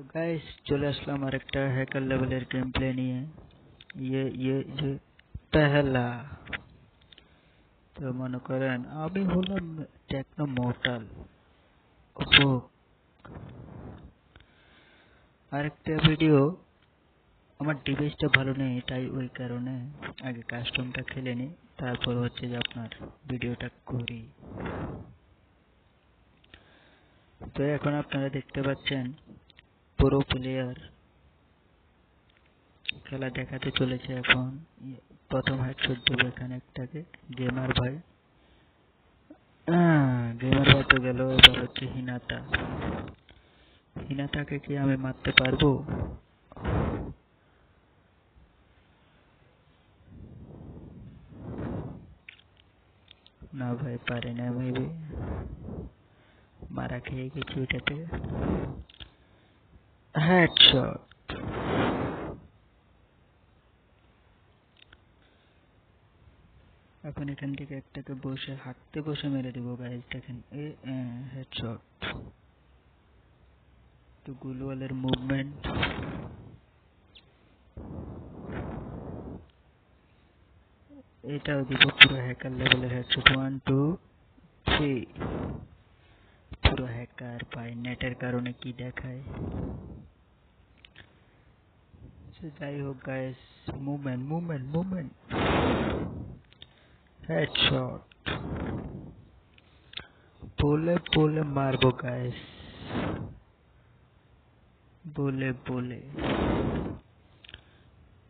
তো গাইস চলে আসলাম আরেকটা হ্যাকার লেভেলের গেম প্লে নিয়ে। ইয়ে ইয়ে ইয়ে পেহলা। তো মনে করেন, আমি হলাম টেকনো মোটাল আরেকটা ভিডিও আমার ডিভাইসটা ভালো নেই, তাই ওই কারণে আগে কাস্টমটা খেলে নিই তারপর হচ্ছে যে আপনার ভিডিওটা করি। তো এখন আপনারা দেখতে পাচ্ছেন প্রো প্লেয়ার খেলা দেখাতে চলেছে এখন। প্রথম হেডশট দেবে এখানে একটাকে গেমার ভাই গেমার ভাই তো গেল, এবার হচ্ছে হিনাতা। হিনাতাকে কি আমি মারতে পারব? না ভাই, পারে না মেবি মারা খেয়ে গেছি ওটাতে হেডশট এখন এখান থেকে একটাকে বসে, হাঁটতে বসে মেরে দেবো গাইজ দেখেন। এ হেডশট তো গুলওয়ালের মুভমেন্ট এটাও দিব পুরো হ্যাকার লেভেলের হেডশট ওয়ান টু থ্রি পুরো হ্যাকার পাই নেটের কারণে কি দেখায়? যাই হোক guys movement movement movement headshot বলে বলে মারবো গাইস বলে বলে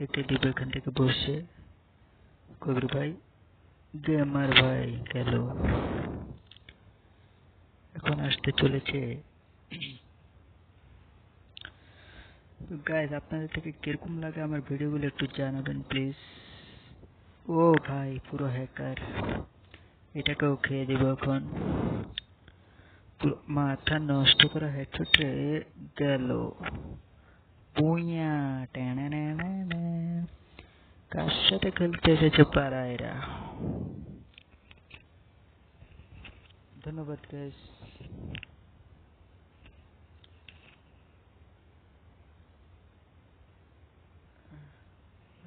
একে দিব এখান থেকে বসে। কবির ভাই গেমার ভাই গেল। এখন আসতে চলেছে গাইজ আপনাদের থেকে কীরকম লাগে আমার ভিডিওগুলো একটু জানাবেন প্লিজ ও ভাই, পুরো হ্যাকার এটাকেও খেয়ে দিব এখন। মাথা নষ্ট করা হেডশটে গেল। পুঁয়া টেনে কার সাথে খেলতে এসেছে পাড়া এরা ধন্যবাদ গাইস